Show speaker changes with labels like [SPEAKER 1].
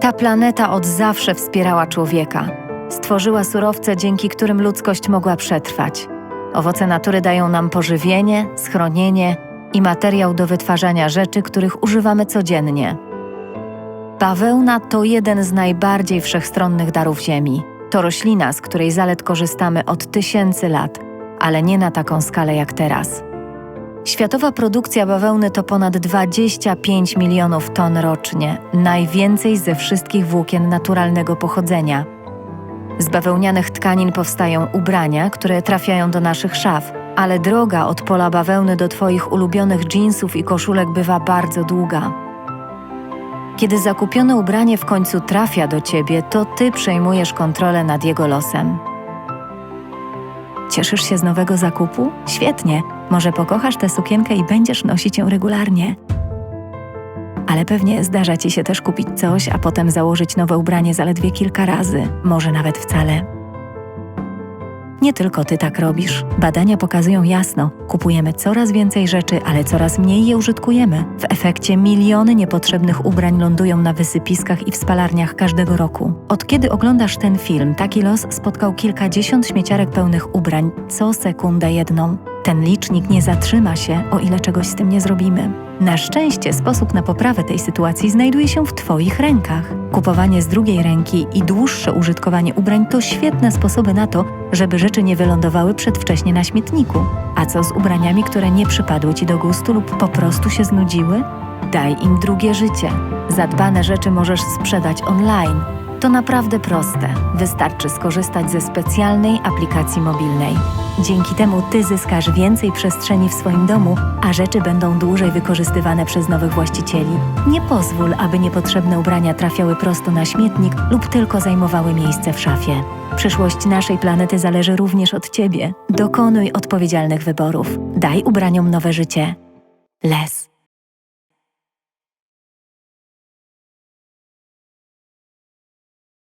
[SPEAKER 1] Ta planeta od zawsze wspierała człowieka. Stworzyła surowce, dzięki którym ludzkość mogła przetrwać. Owoce natury dają nam pożywienie, schronienie i materiał do wytwarzania rzeczy, których używamy codziennie. Bawełna to jeden z najbardziej wszechstronnych darów Ziemi. To roślina, z której zalet korzystamy od tysięcy lat, ale nie na taką skalę jak teraz. Światowa produkcja bawełny to ponad 25 milionów ton rocznie, najwięcej ze wszystkich włókien naturalnego pochodzenia. Z bawełnianych tkanin powstają ubrania, które trafiają do naszych szaf, ale droga od pola bawełny do Twoich ulubionych dżinsów i koszulek bywa bardzo długa. Kiedy zakupione ubranie w końcu trafia do Ciebie, to Ty przejmujesz kontrolę nad jego losem. Cieszysz się z nowego zakupu? Świetnie. Może pokochasz tę sukienkę i będziesz nosić ją regularnie. Ale pewnie zdarza ci się też kupić coś, a potem założyć nowe ubranie zaledwie kilka razy, może nawet wcale. Nie tylko ty tak robisz. Badania pokazują jasno: kupujemy coraz więcej rzeczy, ale coraz mniej je użytkujemy. W efekcie miliony niepotrzebnych ubrań lądują na wysypiskach i w spalarniach każdego roku. Od kiedy oglądasz ten film, taki los spotkał kilkadziesiąt śmieciarek pełnych ubrań, co sekundę jedną. Ten licznik nie zatrzyma się, o ile czegoś z tym nie zrobimy. Na szczęście sposób na poprawę tej sytuacji znajduje się w Twoich rękach. Kupowanie z drugiej ręki i dłuższe użytkowanie ubrań to świetne sposoby na to, żeby rzeczy nie wylądowały przedwcześnie na śmietniku. A co z ubraniami, które nie przypadły Ci do gustu lub po prostu się znudziły? Daj im drugie życie. Zadbane rzeczy możesz sprzedać online. To naprawdę proste. Wystarczy skorzystać ze specjalnej aplikacji mobilnej. Dzięki temu Ty zyskasz więcej przestrzeni w swoim domu, a rzeczy będą dłużej wykorzystywane przez nowych właścicieli. Nie pozwól, aby niepotrzebne ubrania trafiały prosto na śmietnik lub tylko zajmowały miejsce w szafie. Przyszłość naszej planety zależy również od Ciebie. Dokonuj odpowiedzialnych wyborów. Daj ubraniom nowe życie. Les.